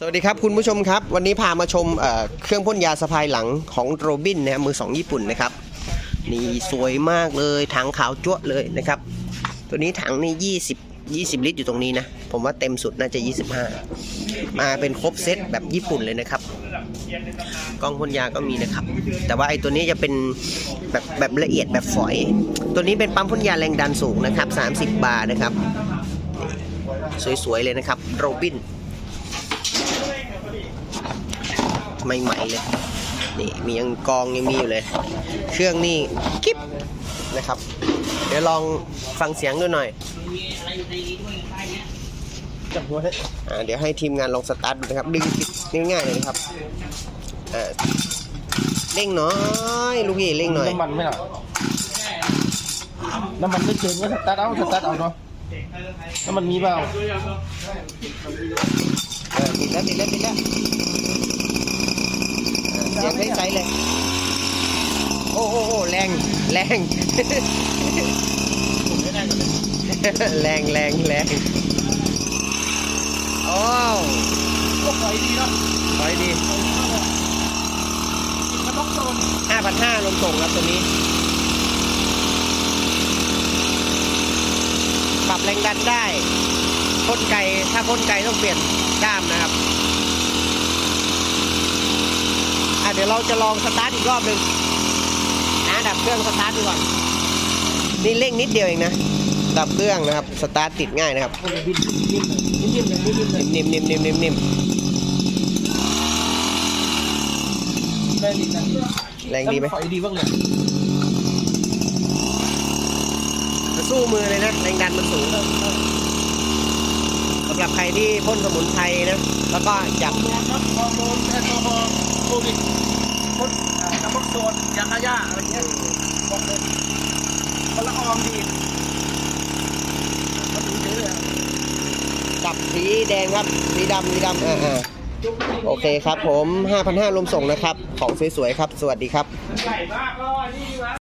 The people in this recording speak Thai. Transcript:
สวัสดีครับคุณผู้ชมครับ วันนี้พามาชมเเครื่องพ่นยาสะพายหลังของโรบินนะครับมือสองญี่ปุ่นนะครับนี่สวยมากเลยถังขาวจั๊วเลยนะครับ ตัวนี้ถังนี่20 20 ลิตรอยู่ตรงนี้นะ ผมว่าเต็มสุดน่าจะ 25 มาเป็นครบเซตแบบญี่ปุ่นเลยนะครับกล้องพ่นยาก็มีนะครับ แต่ว่าไอ้ตัวนี้จะเป็นแบบแบบละเอียดแบบฝอย ตัวนี้เป็นปั๊มพ่นยาแรงดันสูงนะครับ 30 บาร์นะครับ สวยๆเลยนะครับโรบิน ใหม่ๆเลย นี่มียังกองยังมีอยู่เลย เครื่องนี่กิ๊บนะครับ เดี๋ยวลองฟังเสียงดูหน่อยจับหัวให้อ่าเดี๋ยวให้ทีมงานลองสตาร์ทดูนะครับ ดึงปิดง่ายๆเลยนะครับอ่าเร่งน้อยลูกพี่เร่งหน่อยน้ำมันไม่หรอน้ำมันไม่เกินก็สตาร์ทเอาสตาร์ทเอาเนาะน้ำมันมีเปล่าเออติดแล้วติดแล้วติดแล้วอ่าเสียง ใสเลย โอ้โอ้โอ้แรง แรง แรงแรงแรงโอ้ก็ปล่อยดีเนาะถอยดีมันต้องโดน5,500ลงส่งครับตัวนี้ ปรับแรงดันได้พ่นไกลถ้าพ่นไกลต้องเปลี่ยนด้ามนะครับ อะ เดี๋ยวเราจะลองสตาร์ทอีกรอบหนึ่งนะดับเครื่องสตาร์ทดูก่อนนี่เร่งนิดเดียวเองนะดับเครื่องนะครับ สตาร์ทติดง่ายนะครับนิ่มนิ่มนิ่มเลยนิ่มนิ่มเลยนิ่มนิ่มนิ่มนิ่มนิ่มแรงดีนแรงดีไหมปล่อยดีบ้างเลยมันสู้มือเลยนะแรงดันมันสูงำหรับใครที่พ่นสมุนไพรนะ แล้วก็อยากฮอร์โมนครับฮอร์โมนแอลกอฮอล์โควิดพ่นน้ำมันโซนยาฆ่าหญ้าอะไรเงี้ยบอกเลยคนละออมดีมาถึงเฉยเลยจับสีแดงครับ สีดำสีดำอ่าอ่าโอเคครับผม 5,500รวมส่งนะครับ ของสวยๆครับ สวัสดีครับ ใหญ่มากก็นี่วะ